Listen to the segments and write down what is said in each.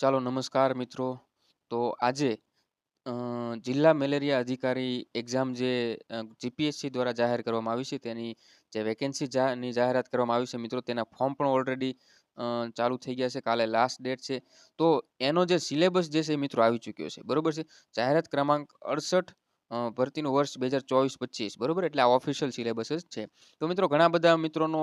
ચાલો નમસ્કાર મિત્રો. તો આજે જિલ્લા મેલેરિયા અધિકારી એક્ઝામ જે જીપીએસસી દ્વારા જાહેર કરવામાં આવી છે, તેની જે વેકેન્સી જાહેરાત કરવામાં આવી છે મિત્રો, તેના ફોર્મ પણ ઓલરેડી ચાલુ થઈ ગયા છે, કાલે લાસ્ટ ડેટ છે. તો એનો જે સિલેબસ જે છે મિત્રો આવી ચૂક્યો છે. બરોબર છે? જાહેરાત ક્રમાંક અડસઠ ભરતીનું વર્ષ બે હજાર ચોવીસ પચીસ, બરાબર? એટલે આ ઓફિશિયલ સિલેબસ જ છે. તો મિત્રો, ઘણા બધા મિત્રોનો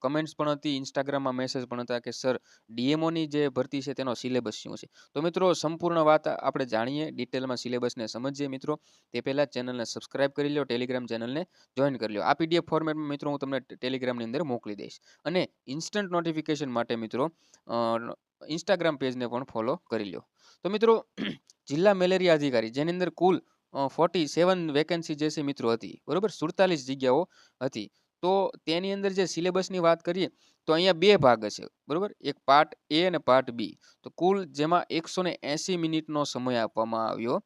કમેન્ટ્સ પણ હતી ઇન્સ્ટાગ્રામમાં મેસેજ પણ હતા કે સર ડીએમઓની જે ભરતી છે, તેનો સિલેબસ શું છે? તો મિત્રો, સંપૂર્ણ વાત આપણે જાણીએ ડિટેલમાં સિલેબસને સમજીએ મિત્રો. તે પહેલાં ચેનલને સબસ્ક્રાઇબ કરી લો ટેલિગ્રામ ચેનલને જોઈન કરી લો આ પીડીએફ ફોર્મેટમાં મિત્રો, હું તમને ટેલિગ્રામની અંદર મોકલી દઈશ. અને ઇન્સ્ટન્ટ નોટિફિકેશન માટે મિત્રો ઇન્સ્ટાગ્રામ પેજને પણ ફોલો કરી લો તો મિત્રો, જિલ્લા મેલેરિયા અધિકારી, જેની અંદર કુલ ફોર્ટી સેવન વેકેન્સી જે છે મિત્રો હતી, બરાબર? સુડતાલીસ જગ્યાઓ હતી. તો તેની અંદર જે સિલેબસની વાત કરીએ, તો અહીંયા બે ભાગ છે બરાબર? એક પાર્ટ એ અને પાર્ટ બી તો કુલ જેમાં એકસો ને એંસી મિનિટનો સમય આપવામાં આવ્યો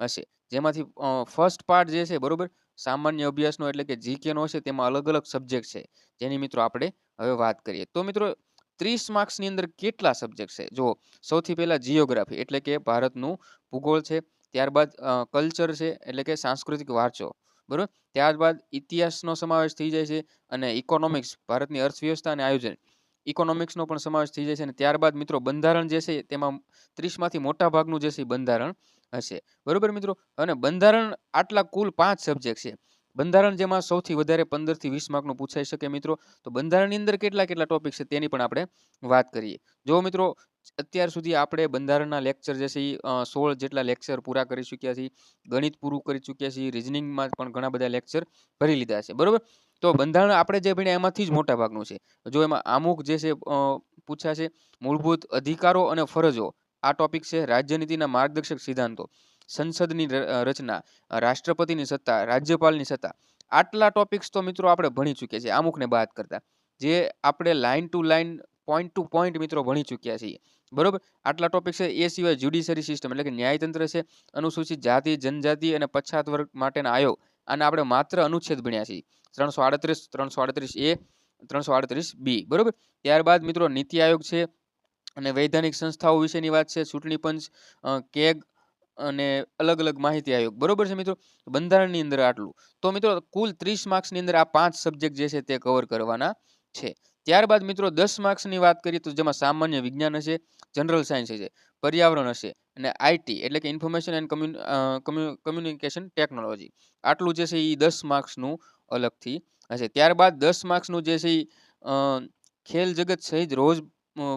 હશે. જેમાંથી ફર્સ્ટ પાર્ટ જે છે, બરાબર? સામાન્ય અભ્યાસનો એટલે કે જીકેનો છે તેમાં અલગ અલગ સબ્જેક્ટ છે. જેની મિત્રો આપણે હવે વાત કરીએ. તો મિત્રો, ત્રીસ માર્ક્સની અંદર કેટલા સબ્જેક્ટ છે? જો સૌથી પહેલાં જીઓગ્રાફી એટલે કે ભારતનું ભૂગોળ છે ત્યારબાદ કલ્ચર છે એટલે કે સાંસ્કૃતિક વારસો, બરાબર? ત્યારબાદ ઇતિહાસનો સમાવેશ થઈ જાય છે અને ઇકોનોમિક્સ, ભારતની અર્થવ્યવસ્થા અને આયોજન. ઇકોનોમિક્સનો પણ સમાવેશ થઈ જાય છે અને ત્યારબાદ મિત્રો બંધારણ જે છે તેમાં ત્રીસમાંથી મોટા ભાગનું જે છે બંધારણ હશે. બરાબર મિત્રો? અને બંધારણ આટલા કુલ પાંચ સબ્જેક્ટ છે. બંધારણ જેમાં સૌથી વધારે પંદરથી વીસ માર્કનું પૂછાઈ શકે મિત્રો. તો બંધારણની અંદર કેટલા કેટલા ટોપિક છે તેની પણ આપણે વાત કરીએ. જો મિત્રો અત્યાર સુધી આપણે બંધારણના લેક્ચર જે છે એ સોળ જેટલા લેક્ચર પૂરા કરી ચૂક્યા છીએ, ગણિત પૂરું કરી ચૂક્યા છીએ રિઝનિંગમાં પણ ઘણા બધા લેક્ચર ભરી લીધા છે, બરાબર? તો બંધારણ આપણે જે ભણ્યા એમાંથી જ મોટા ભાગનું છે. જો એમાં અમુક જે છે પૂછ્યા છે, મૂળભૂત અધિકારો અને ફરજો, આ ટોપિક છે રાજ્યનીતિના માર્ગદર્શક સિદ્ધાંતો, સંસદની રચના, રાષ્ટ્રપતિની સત્તા, રાજ્યપાલની સત્તા, આટલા ટોપિક્સ તો મિત્રો આપણે ભણી ચૂક્યા છીએ, અમુકને બાદ કરતા. જે આપણે line to line point to point મિત્રો ભણી ચૂક્યા છીએ. બરોબર? આટલા ટોપિક છે, એ સિવાય જ્યુડિશરી સિસ્ટમ એટલે કે ન્યાયતંત્ર છે, અનુસૂચિત જાતિ, જનજાતિ અને પછાત વર્ગ માટેના આયોગ. અને આપણે માત્ર અનુચ્છેદ ભણ્યા છીએ. ત્રણસો આડત્રીસ ત્રણસો આડત્રીસ એ, ત્રણસો આડત્રીસ બી. બરોબર? ત્યારબાદ મિત્રો નીતિ આયોગ છે અને વૈધાનિક સંસ્થાઓ વિશેની વાત છે, ચૂંટણી પંચ કેગ અને અલગ અલગ માહિતી આયોગ. બરોબર છે મિત્રો? બંધારણની અંદર આટલું. તો મિત્રો કુલ ત્રીસ માર્ક્સની અંદર આ પાંચ સબ્જેક્ટ જે છે તે કવર કરવાના છે. ત્યારબાદ મિત્રો દસ માર્ક્સની વાત કરીએ તો જેમાં સામાન્ય વિજ્ઞાન હશે, જનરલ સાયન્સ હશે, પર્યાવરણ હશે અને આઈટી એટલે કે ઇન્ફોર્મેશન એન્ડ કમ્યુનિકેશન ટેકનોલોજી. આટલું જે છે એ દસ માર્ક્સનું અલગથી હશે. ત્યારબાદ દસ માર્ક્સનું જે છે એ ખેલ જગત સહિત રોજ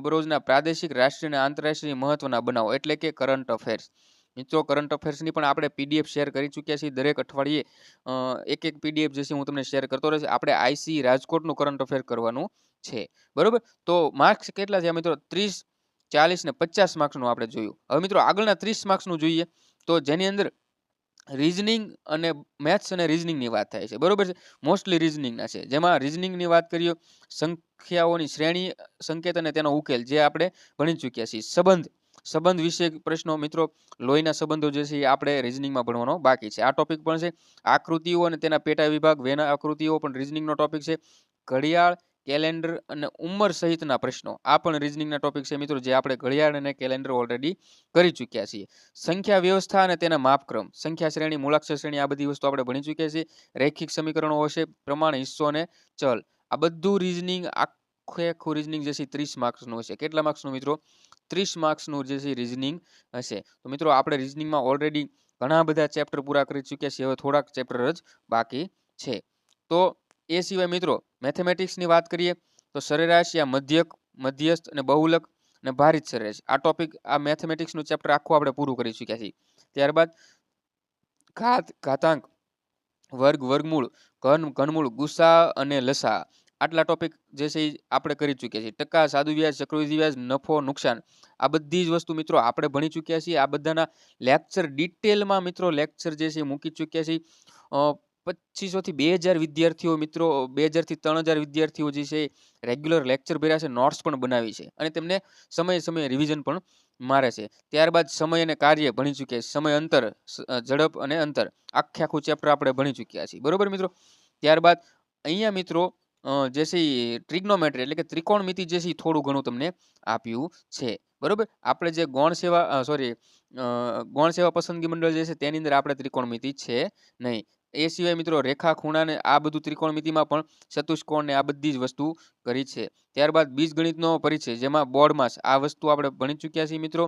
બરોજના પ્રાદેશિક, રાષ્ટ્રીય અને આંતરરાષ્ટ્રીય મહત્વના બનાવો એટલે કે કરંટ અફેર્સ. મિત્રો કરંટ અફેર્સની પણ આપણે પીડીએફ શેર કરી ચૂક્યા છીએ. દરેક અઠવાડિયે એક એક પીડીએફ જે છે હું તમને શેર કરતો રહેશે. આપણે આઈસી રાજકોટનું કરંટ અફેર કરવાનું છે. બરોબર? તો માર્ક્સ કેટલા છે મિત્રો? ત્રીસ, ચાલીસ ને પચાસ માર્ક્સનું આપણે જોયું. હવે મિત્રો આગળના ત્રીસ માર્ક્સનું જોઈએ. તો જેની અંદર રિઝનિંગ અને મેથ્સ અને રિઝનિંગની વાત થાય છે. બરોબર છે? મોસ્ટલી રિઝનિંગના છે. જેમાં રિઝનિંગની વાત કરીએ, સંખ્યાઓની શ્રેણી, સંકેત અને તેનો ઉકેલ જે આપણે ભણી ચૂક્યા છીએ. સંબંધ. સંબંધ વિશે પ્રશ્નો, મિત્રો. લોહીના સંબંધો જે છે એ આપણે રિઝનિંગમાં ભણવાનો બાકી છે. આ ટોપિક પણ છે આકૃતિઓ અને તેના પેટા વિભાગ, વેના આકૃતિઓ પણ રિઝનિંગનો ટોપિક છે. ઘડિયાળ કેલેન્ડર અને ઉંમર સહિતના પ્રશ્નો. આ પણ રિઝનિંગના ટોપિક છે, મિત્રો, જે આપણે ઘડિયાળ અને કેલેન્ડર ઓલરેડી કરી ચૂક્યા છીએ. સંખ્યા વ્યવસ્થા અને તેના માપક્રમ. સંખ્યા શ્રેણી, મૂળાક્ષર શ્રેણી આ બધી વસ્તુ આપણે ભણી ચૂક્યા છીએ. રૈખિક સમીકરણો હશે, પ્રમાણ, હિસ્સો અને ચલ. આ બધું રિઝનિંગ આખે આખું રિઝનિંગ જે છે ત્રીસ માર્ક્સનું હશે. કેટલા માર્ક્સનું મિત્રો? ત્રીસ માર્ક્સનું જે છે રિઝનિંગ હશે. તો મિત્રો, આપણે રિઝનિંગમાં ઓલરેડી ઘણા બધા ચેપ્ટર પૂરા કરી ચૂક્યા છીએ. હવે થોડાક ચેપ્ટર જ બાકી છે. તો એ સિવાય મિત્રો મેથેમેટિક્સની વાત કરીએ, તો સરેરાશ યા મધ્યક, મધ્યસ્થ અને બહુલક અને ભારિત સરેરાશ. આ ટોપિક આ મેથેમેટિક્સનું ચેપ્ટર આખું આપણે પૂરું કરી ચૂક્યા છીએ. ત્યારબાદ ઘાત, ઘાતાંક, વર્ગ, વર્ગમૂળ, ઘન, ઘનમૂળ, ગુસ્સા અને લસા. આટલા ટોપિક જે છે એ આપણે કરી ચૂક્યા છીએ. ટકા, સાદુ વ્યાજ, ચક્રવૃદ્ધિ વ્યાજ, નફો, નુકસાન, આ બધી જ વસ્તુ મિત્રો આપણે ભણી ચૂક્યા છીએ. આ બધાના લેક્ચર ડિટેલમાં મિત્રો લેક્ચર જે છે મૂકી ચૂક્યા છીએ. પચીસોથી બે હજાર વિદ્યાર્થીઓ મિત્રો, બે હજારથી ત્રણ હજાર વિદ્યાર્થીઓ જે છે રેગ્યુલર લેક્ચર ભર્યા છે નોટ્સ પણ બનાવી છે અને તેમને સમયે સમયે રિવિઝન પણ મારે છે. ત્યારબાદ સમય અને કાર્ય ભણી ચૂક્યા છે સમય, અંતર ઝડપ અને અંતર. આખે આખું ચેપ્ટર આપણે ભણી ચૂક્યા છીએ. બરોબર મિત્રો? ત્યારબાદ અહીંયા મિત્રો જે છે ટ્રિગ્નોમેટ્રી એટલે કે ત્રિકોણમિતિ જે છે થોડું ઘણું તમને આપ્યું છે. બરાબર? આપણે જે ગૌણ સેવા સોરી ગૌણ સેવા પસંદગી મંડળ જે છે તેની અંદર આપણે ત્રિકોણમિતિ છે નહીં. એ સિવાય મિત્રો રેખા, ખૂણા ને આ બધું ત્રિકોણમિતિમાં પણ ચતુષ્કોણ ને આ બધી જ વસ્તુ કરી છે. ત્યારબાદ બીજગણિતનો પરિચય જેમાં બોર્ડમાં આ વસ્તુ આપણે ભણી ચૂક્યા છીએ મિત્રો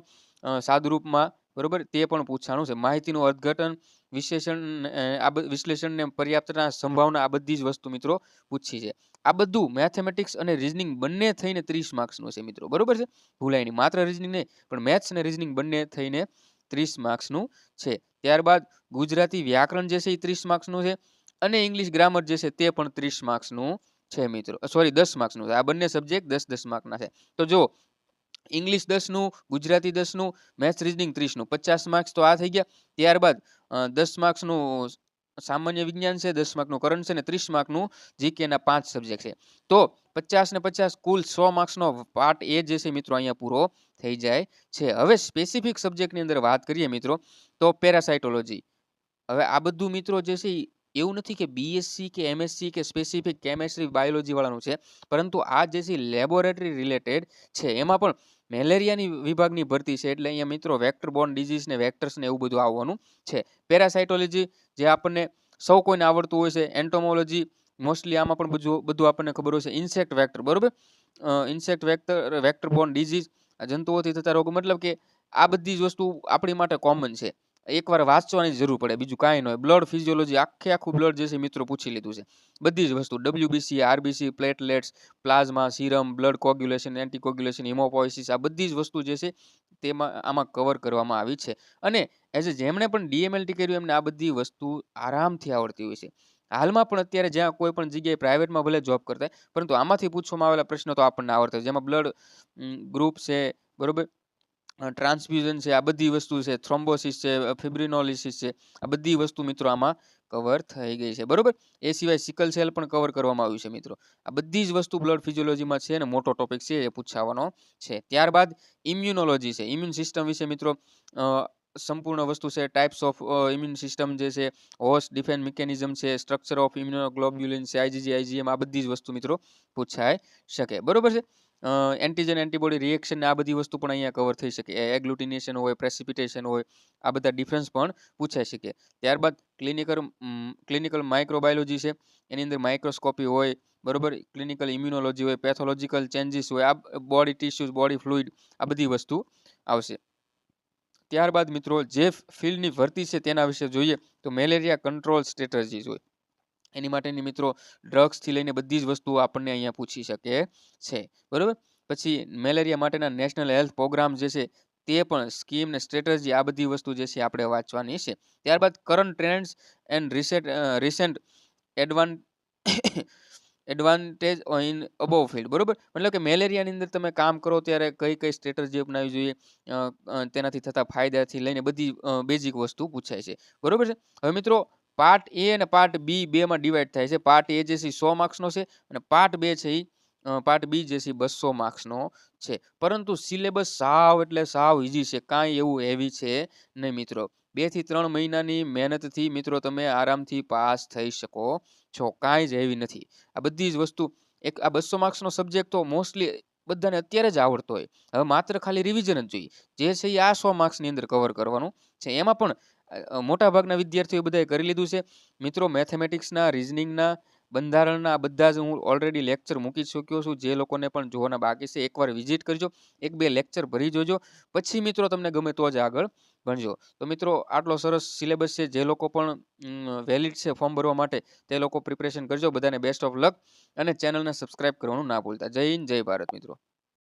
સાદુરૂપમાં. બરાબર? તે પણ પૂછાણું છે. માહિતીનું અર્થઘટન વિશ્લેષણ આ વિશ્લેષણને પર્યાપ્તના સંભાવના આ બધી જ વસ્તુ મિત્રો પૂછી છે. આ બધું મેથેમેટિક્સ અને રિઝનિંગ બંને થઈને ત્રીસ માર્ક્સનું છે મિત્રો. બરોબર છે? ભૂલાય નહીં. માત્ર રિઝનિંગ નહીં પણ મેથ્સ અને રિઝનિંગ બંને થઈને ત્રીસ માર્ક્સનું છે. ત્યારબાદ ગુજરાતી વ્યાકરણ જે છે એ ત્રીસ માર્ક્સનું છે અને ઇંગ્લિશ ગ્રામર જે છે તે પણ ત્રીસ માર્ક્સનું છે મિત્રો. સોરી દસ માર્ક્સનું છે. આ બંને સબ્જેક્ટ દસ દસ માર્કના છે. તો જો ઇંગ્લિશ દસનું, ગુજરાતી દસનું મેથ્સ રીઝનિંગ ત્રીસનું. પચાસ માર્ક્સ તો આ થઈ ગયા. ત્યારબાદ દસ માર્ક્સનું સામાન્ય વિજ્ઞાન છે, દસ માર્કનું કરંટ છે ને ત્રીસ માર્કનું જીકેના પાંચ સબ્જેક્ટ છે. તો પચાસ ને પચાસ કુલ સો માર્ક્સનો પાર્ટ એ જે છે મિત્રો અહીંયા પૂરો થઈ જાય છે. હવે સ્પેસિફિક સબ્જેક્ટની અંદર વાત કરીએ મિત્રો, તો પેરાસાઇટોલોજી હવે આ બધું મિત્રો જે છે એવું નથી કે બીએસસી કે એમએસસી કે સ્પેસિફિક કેમેસ્ટ્રી બાયોલોજીવાળાનું છે, પરંતુ આ જે છે લેબોરેટરી રિલેટેડ છે. એમાં પણ મેલેરિયાની વિભાગની ભરતી છે એટલે અહીંયા મિત્રો વેક્ટર બોર્ન ડિઝીઝ ને એવું બધું આવવાનું છે. પેરાસાઇટોલોજી જે આપણને સૌ કોઈને આવડતું હોય છે એન્ટોમોલોજી મોસ્ટલી આમાં પણ બધું બધું આપણને ખબર હોય છે. ઇન્સેક્ટ વેક્ટર બરોબર? Insect vector vector borne disease જંતુઓથી થતા રોગો, મતલબ કે આ બધી જ વસ્તુ આપણી માટે કોમન છે. એકવાર વાંચવાની જરૂર પડે, બીજું કાંઈ ન હોય. બ્લડ ફિઝિયોલોજી આખે આખું બ્લડ જે છે મિત્રો પૂછી લીધું છે. બધી જ વસ્તુ WBC RBC platelets plasma serum blood coagulation anticoagulation haemopoiesis આ બધી જ વસ્તુ જે છે તેમાં, આમાં કવર કરવામાં આવી છે. અને એઝ એ જેમણે પણ ડીએમએલટી કર્યું, એમને આ બધી વસ્તુ આરામથી આવડતી હોય છે. હાલમાં પણ અત્યારે જ્યાં કોઈ પણ જગ્યાએ પ્રાઇવેટમાં ભલે જોબ કરતા પરંતુ આમાંથી પૂછવામાં આવેલા પ્રશ્નો તો આપણને આવડતા જેમાં બ્લડ ગ્રુપ છે, બરોબર? ટ્રાન્સફ્યુઝન છે, આ બધી વસ્તુ છે, થ્રોમ્બોસિસ છે ફિબ્રિનોલિસિસ છે, આ બધી વસ્તુ મિત્રો આમાં કવર થઈ ગઈ છે, બરોબર? એ સિવાય સિકલ સેલ પણ કવર કરવામાં આવ્યું છે મિત્રો. આ બધી જ વસ્તુ બ્લડ ફિઝિયોલોજીમાં છે અને મોટો ટોપિક છે, એ પૂછાવાનો છે. ત્યારબાદ ઇમ્યુનોલોજી છે ઇમ્યુન સિસ્ટમ વિશે મિત્રો સંપૂર્ણ વસ્તુ છે ટાઈપ્સ ઓફ ઇમ્યુન સિસ્ટમ જે છે હોસ્ટ ડિફેન્સ મિકેનિઝમ છે સ્ટ્રક્ચર ઓફ ઇમ્યુનોગ્લોબ્યુલિન છે આઈજીજી આઈજીએમ આ બધી જ વસ્તુ મિત્રો પૂછાઈ શકે, બરોબર છે? એન્ટીજન એન્ટીબોડી રિએક્શન આ બધી વસ્તુ પણ અહીંયા કવર થઈ શકે. એગ્લુટિનેશન હોય પ્રેસિપિટેશન હોય, આ બધા ડિફરન્સ પણ પૂછાઈ શકે. ત્યારબાદ ક્લિનિકલ ક્લિનિકલ માઇક્રોબાયોલોજી છે. એની અંદર માઇક્રોસ્કોપી હોય, બરોબર? ક્લિનિકલ ઇમ્યુનોલોજી હોય પેથોલોજીકલ ચેન્જીસ હોય, આ બોડી ટિશ્યુઝ બોડી ફ્લુઇડ આ બધી વસ્તુ આવશે. ત્યારબાદ મિત્રો, જે ફિલ્ડની ભરતી છે તેના વિશે જોઈએ તો મેલેરિયા કંટ્રોલ સ્ટ્રેટર્જીઝ હોય. એની માટેની મિત્રો ડ્રગ્સથી લઈને બધી જ વસ્તુઓ આપણને અહીંયા પૂછી શકે છે. બરાબર? પછી મેલેરિયા માટેના નેશનલ હેલ્થ પ્રોગ્રામ જે છે તે પણ સ્કીમ ને સ્ટ્રેટજી આ બધી વસ્તુ જે છે આપણે વાંચવાની છે. ત્યારબાદ current trends and recent recent એડવાન advantage in above field. બરાબર? મતલબ કે મેલેરિયાની અંદર તમે કામ કરો ત્યારે કઈ કઈ સ્ટ્રેટજી અપનાવી જોઈએ તેનાથી થતા ફાયદાથી લઈને બધી બેઝિક વસ્તુ પૂછાય છે. બરાબર છે? હવે મિત્રો પાર્ટ એ અને પાર્ટ બી બેમાં ડિવાઈડ થાય છે. પાર્ટ એ જે છે સો માર્ક્સનો છે અને પાર્ટ બે છે એ પાર્ટ બી જે છે બસો માર્ક્સનો છે. પરંતુ સિલેબસ સાવ એટલે સાવ ઇઝી છે. કાંઈ એવું હેવી છે નહીં મિત્રો. બેથી ત્રણ મહિનાની મહેનતથી મિત્રો તમે આરામથી પાસ થઈ શકો છો. કાંઈ જ હેવી નથી. આ બધી જ વસ્તુ, એક આ બસો માર્ક્સનો સબ્જેક્ટ તો મોસ્ટલી બધાને અત્યારે જ આવડતો હોય. હવે માત્ર ખાલી રિવિઝન જ જોઈએ. જે છે એ આ સો માર્ક્સની અંદર કવર કરવાનું છે. એમાં પણ મોટાભાગના વિદ્યાર્થીઓ બધાએ કરી લીધું છે. મિત્રો, મેથેમેટિક્સના, રિઝનિંગના, બંધારણના, આ બધા જ હું ઓલરેડી લેક્ચર મૂકી ચૂક્યો છું. જે લોકોને પણ જોવાના બાકી છે, એકવાર વિઝિટ કરજો. એક બે લેક્ચર ભરી જોજો. પછી મિત્રો, તમને ગમે તો જ આગળ ભણજો. તો મિત્રો, આટલો સરસ સિલેબસ છે. જે લોકો પણ વેલિડ છે ફોર્મ ભરવા માટે, તે લોકો પ્રિપરેશન કરજો. બધાને બેસ્ટ ઓફ લક અને ચેનલને સબસ્ક્રાઇબ કરવાનું ના ભૂલતા. જય હિન્દ, જય ભારત મિત્રો.